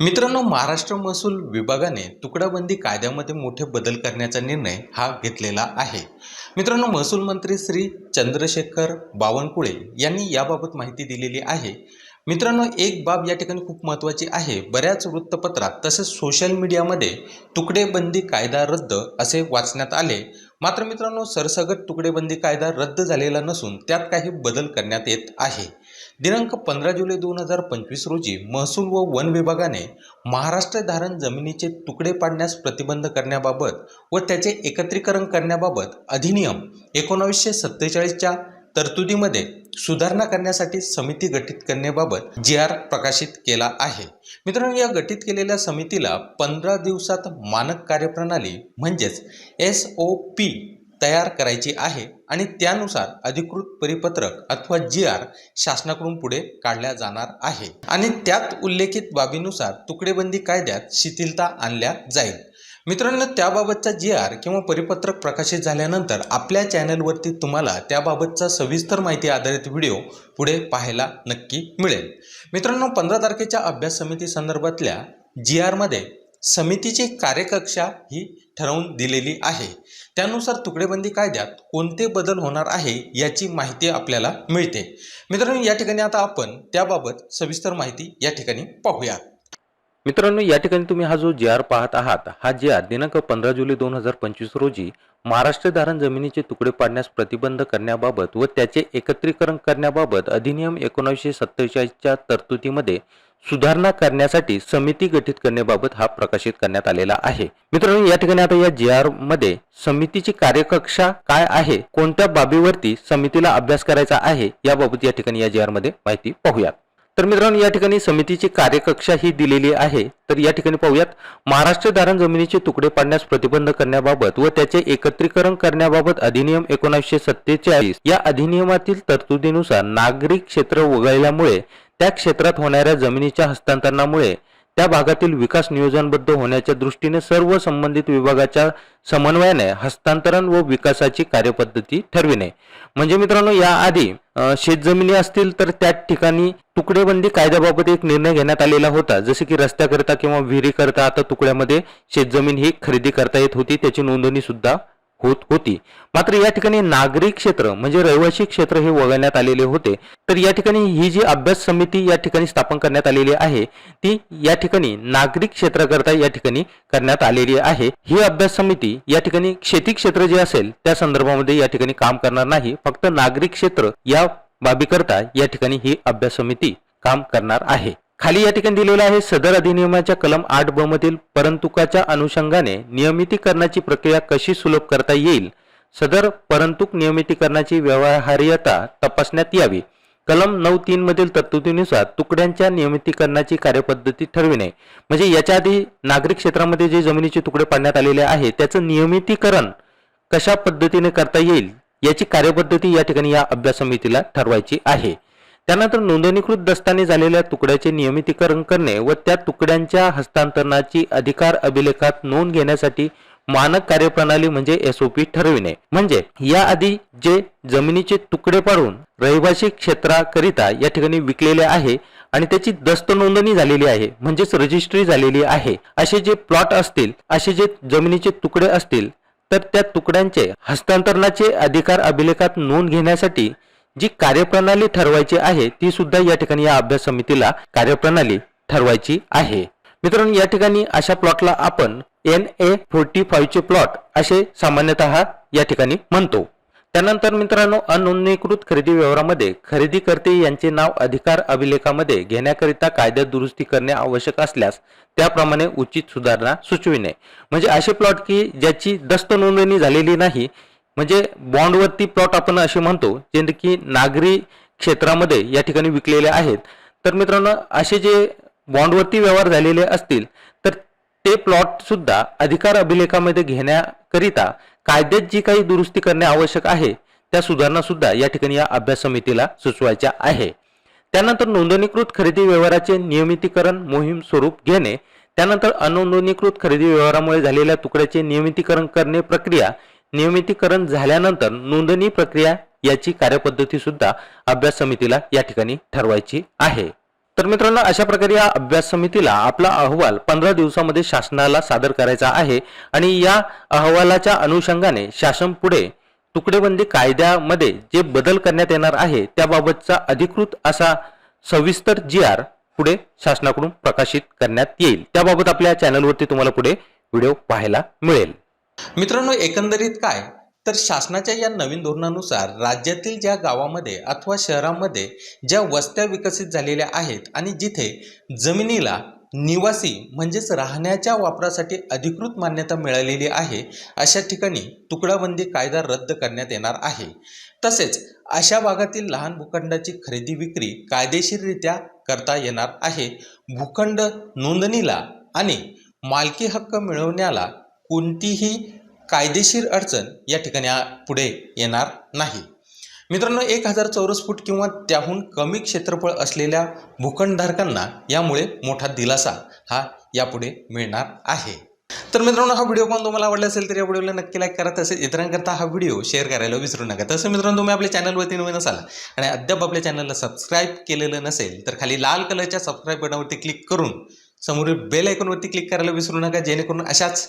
मित्रांनो महाराष्ट्र महसूल विभागाने तुकडाबंदी कायद्यामध्ये मोठे बदल करण्याचा निर्णय हा घेतलेला आहे. मित्रांनो महसूल मंत्री श्री चंद्रशेखर बावनकुळे यांनी याबाबत माहिती दिलेली आहे. मित्रांनो एक बाब या ठिकाणी खूप महत्त्वाची आहे. बऱ्याच वृत्तपत्रात तसेच सोशल मीडियामध्ये तुकडेबंदी कायदा रद्द असे वाचण्यात आले. मात्र मित्रांनो सरसगट तुकडेबंदी कायदा रद्द झालेला नसून त्यात काही बदल करण्यात येत आहे. दिनांक पंधरा जुलै दोन हजार पंचवीस रोजी महसूल व वन विभागाने महाराष्ट्र धारण जमिनीचे तुकडे पाडण्यास प्रतिबंध करण्याबाबत व त्याचे एकत्रीकरण करण्याबाबत अधिनियम एकोणावीसशे सत्तेचाळीसच्या तरतुदीमध्ये सुधारणा करण्यासाठी समिती गठीत करण्याबाबत जी आर प्रकाशित केला आहे. मित्रांनो या गठीत केलेल्या समितीला पंधरा दिवसात मानक कार्यप्रणाली म्हणजेच एस ओ पी तयार करायची आहे आणि त्यानुसार अधिकृत परिपत्रक अथवा जी आर शासनाकडून पुढे काढल्या जाणार आहे. आणि त्यात उल्लेखित बाबीनुसार तुकडेबंदी कायद्यात शिथिलता आणल्या जाईल. मित्रांनो त्याबाबतचा जी आर किंवा परिपत्रक प्रकाशित झाल्यानंतर आपल्या चॅनलवरती तुम्हाला त्याबाबतचा सविस्तर माहिती आधारित व्हिडिओ पुढे पाहायला नक्की मिळेल. मित्रांनो पंधरा तारखेच्या अभ्यास समिती संदर्भातल्या जी आरमध्ये समितीची कार्यकक्षा ही ठरवून दिलेली आहे. त्यानुसार तुकडेबंदी कायद्यात कोणते बदल होणार आहे याची माहिती आपल्याला मिळते. मित्रांनो या ठिकाणी आता आपण त्याबाबत सविस्तर माहिती या ठिकाणी पाहूयात मित्रांनो या ठिकाणी तुम्ही हा जो जे आर पाहत आहात हा जे आर दिनांक पंधरा जुलै दोन हजार पंचवीस रोजी महाराष्ट्र धारण जमिनीचे तुकडे पाडण्यास प्रतिबंध करण्याबाबत व त्याचे एकत्रीकरण करण्याबाबत अधिनियम एकोणीसशे सत्तेचाळीसच्या तरतुदीमध्ये सुधारणा करण्यासाठी समिती गठीत करण्याबाबत हा प्रकाशित करण्यात आलेला आहे. मित्रांनो या ठिकाणी आता या जी आरमध्ये समितीची कार्यकक्षा काय आहे कोणत्या बाबीवरती समितीला अभ्यास करायचा आहे याबाबत या ठिकाणी या जी आरमध्ये माहिती पाहूयात. तर मित्रांनो या ठिकाणी समितीची कार्यकक्षा ही दिलेली आहे. तर या ठिकाणी पाहूयात महाराष्ट्र धारण जमिनीचे तुकडे पाडण्यास प्रतिबंध करण्याबाबत व त्याचे एकत्रीकरण करण्याबाबत अधिनियम एकोणीसशे सत्तेचाळीस या अधिनियमातील तरतुदीनुसार नागरिक क्षेत्र वगळल्यामुळे त्या क्षेत्रात होणाऱ्या जमिनीच्या हस्तांतरणामुळे त्या भागातील विकास नियोजनबद्ध होण्याच्या दृष्टीने सर्व संबंधित विभागाच्या समन्वयाने हस्तांतरण व विकासाची कार्यपद्धती ठरविणे. म्हणजे मित्रांनो याआधी शेतजमिनी असतील तर त्या ठिकाणी तुकडेबंदी कायद्याबाबत एक निर्णय घेण्यात आलेला होता. जसे की रस्त्याकरता किंवा विहिरीकरता आता तुकड्यामध्ये शेतजमीन ही खरेदी करता येत होती. त्याची नोंदणी सुद्धा होत होती. मात्र या ठिकाणी नागरिक क्षेत्र म्हणजे रहिवासी क्षेत्र हे वगळण्यात आलेले होते. तर या ठिकाणी ही जी अभ्यास समिती या ठिकाणी स्थापन करण्यात आलेली आहे ती या ठिकाणी नागरिक क्षेत्राकरता या ठिकाणी करण्यात आलेली आहे. ही अभ्यास समिती या ठिकाणी शेती क्षेत्र जे असेल त्या संदर्भामध्ये या ठिकाणी काम करणार नाही. फक्त नागरिक क्षेत्र या बाबीकरता या ठिकाणी ही अभ्यास समिती काम करणार आहे. खाली या ठिकाणी दिलेलं आहे सदर अधिनियमाच्या कलम आठ ब मधील परंतुकाच्या अनुषंगाने नियमितीकरणाची प्रक्रिया कशी सुलभ करता येईल सदर परंतुक नियमितीकरणाची व्यवहार्यता तपासण्यात यावी कलम नऊ तीन मधील तरतुदीनुसार तुकड्यांच्या नियमितीकरणाची कार्यपद्धती ठरविणे म्हणजे याच्या आधी नागरिक क्षेत्रामध्ये जे जमिनीचे तुकडे पाडण्यात आलेले आहे त्याचं नियमितीकरण कशा पद्धतीने करता येईल याची कार्यपद्धती या ठिकाणी या अभ्यास समितीला ठरवायची आहे. त्यानंतर नोंदणीकृत दस्ताने झालेल्या तुकड्याचे नियमितीकरण करणे व त्या तुकड्यांच्या हस्तांतरणाची अधिकार अभिलेखात नोंद घेण्यासाठी मानक कार्यप्रणाली म्हणजे एसओपी ठरविणे. म्हणजे याआधी जे जमिनीचे तुकडे पाडून रहिवासी क्षेत्राकरिता या ठिकाणी विकलेले आहे आणि त्याची दस्त नोंदणी झालेली आहे म्हणजेच रजिस्ट्री झालेली आहे असे जे प्लॉट असतील असे जे जमिनीचे तुकडे असतील तर त्या तुकड्यांचे हस्तांतरणाचे अधिकार अभिलेखात नोंद घेण्यासाठी जी कार्यप्रणाली ठरवायची आहे ती सुद्धा या ठिकाणी या अभ्यास समितीला कार्यप्रणाली ठरवायची आहे. मित्रांनो या ठिकाणी अशा प्लॉटला आपण एन ए फोर्टी फाईव्हचे प्लॉट असे सामान्यतः या ठिकाणी म्हणतो. त्यानंतर मित्रांनो अनोंदणीकृत खरेदी व्यवहारामध्ये खरेदी करते यांचे नाव अधिकार अभिलेखामध्ये घेण्याकरिता कायद्यात दुरुस्ती करणे आवश्यक असल्यास त्याप्रमाणे उचित सुधारणा सुचविणे. म्हणजे असे प्लॉट की ज्याची दस्त नोंदणी झालेली नाही म्हणजे बॉन्डवरती प्लॉट आपण असे म्हणतो जे की नागरी क्षेत्रामध्ये या ठिकाणी विकलेले आहेत. तर मित्रांनो असे जे बॉन्डवरती व्यवहार झालेले असतील तर ते प्लॉट सुद्धा अधिकार अभिलेखामध्ये घेण्याकरिता कायद्यात जी काही दुरुस्ती करणे आवश्यक आहे त्या सुधारणा सुद्धा या ठिकाणी या अभ्यास समितीला सुचवायच्या आहे. त्यानंतर नोंदणीकृत खरेदी व्यवहाराचे नियमितीकरण मोहीम स्वरूप घेणे त्यानंतर अनोंदणीकृत खरेदी व्यवहारामुळे झालेल्या तुकड्याचे नियमितीकरण करणे प्रक्रिया नियमितीकरण झाल्यानंतर नोंदणी प्रक्रिया याची कार्यपद्धती सुद्धा अभ्यास समितीला या ठिकाणी ठरवायची आहे. तर मित्रांनो अशा प्रकारे या अभ्यास समितीला आपला अहवाल पंधरा दिवसामध्ये शासनाला सादर करायचा आहे आणि या अहवालाच्या अनुषंगाने शासन पुढे तुकडेबंदी कायद्यामध्ये जे बदल करण्यात येणार आहे त्याबाबतचा अधिकृत असा सविस्तर जी आर पुढे शासनाकडून प्रकाशित करण्यात येईल. त्याबाबत आपल्या चॅनलवरती तुम्हाला पुढे व्हिडिओ पाहायला मिळेल. मित्रांनो एकंदरीत काय? तर शासनाच्या या नवीन धोरणानुसार राज्यातील ज्या गावामध्ये अथवा शहरामध्ये ज्या वस्त्या विकसित झालेल्या आहेत आणि जिथे जमिनीला निवासी म्हणजेच राहण्याच्या वापरासाठी अधिकृत मान्यता मिळालेली आहे अशा ठिकाणी तुकडाबंदी कायदा रद्द करण्यात येणार आहे. तसेच अशा भागातील लहान भूखंडाची खरेदी विक्री कायदेशीररित्या करता येणार आहे. भूखंड नोंदणीला आणि मालकी हक्क मिळवण्याला कोणतीही कायदेशीर अडचण या ठिकाणी पुढे येणार नाही. मित्रांनो एक हजार चौरस फूट किंवा त्याहून कमी क्षेत्रफळ असलेल्या भूखंडधारकांना यामुळे मोठा दिलासा हा यापुढे मिळणार आहे. तर मित्रांनो हा व्हिडिओ पण तुम्हाला आवडला असेल तर या व्हिडिओला नक्की लाईक करा. तसेच इतरांकरता हा व्हिडिओ शेअर करायला विसरू नका. तसं मित्रांनो तुम्ही आपल्या चॅनलवरती नवीन असाल आणि अद्याप आपल्या चॅनलला सबस्क्राईब केलेलं नसेल तर खाली लाल कलरच्या सबस्क्राईब बटनावरती क्लिक करून समोरील बेल आयकॉनवरती क्लिक करायला विसरू नका. जेणेकरून अशाच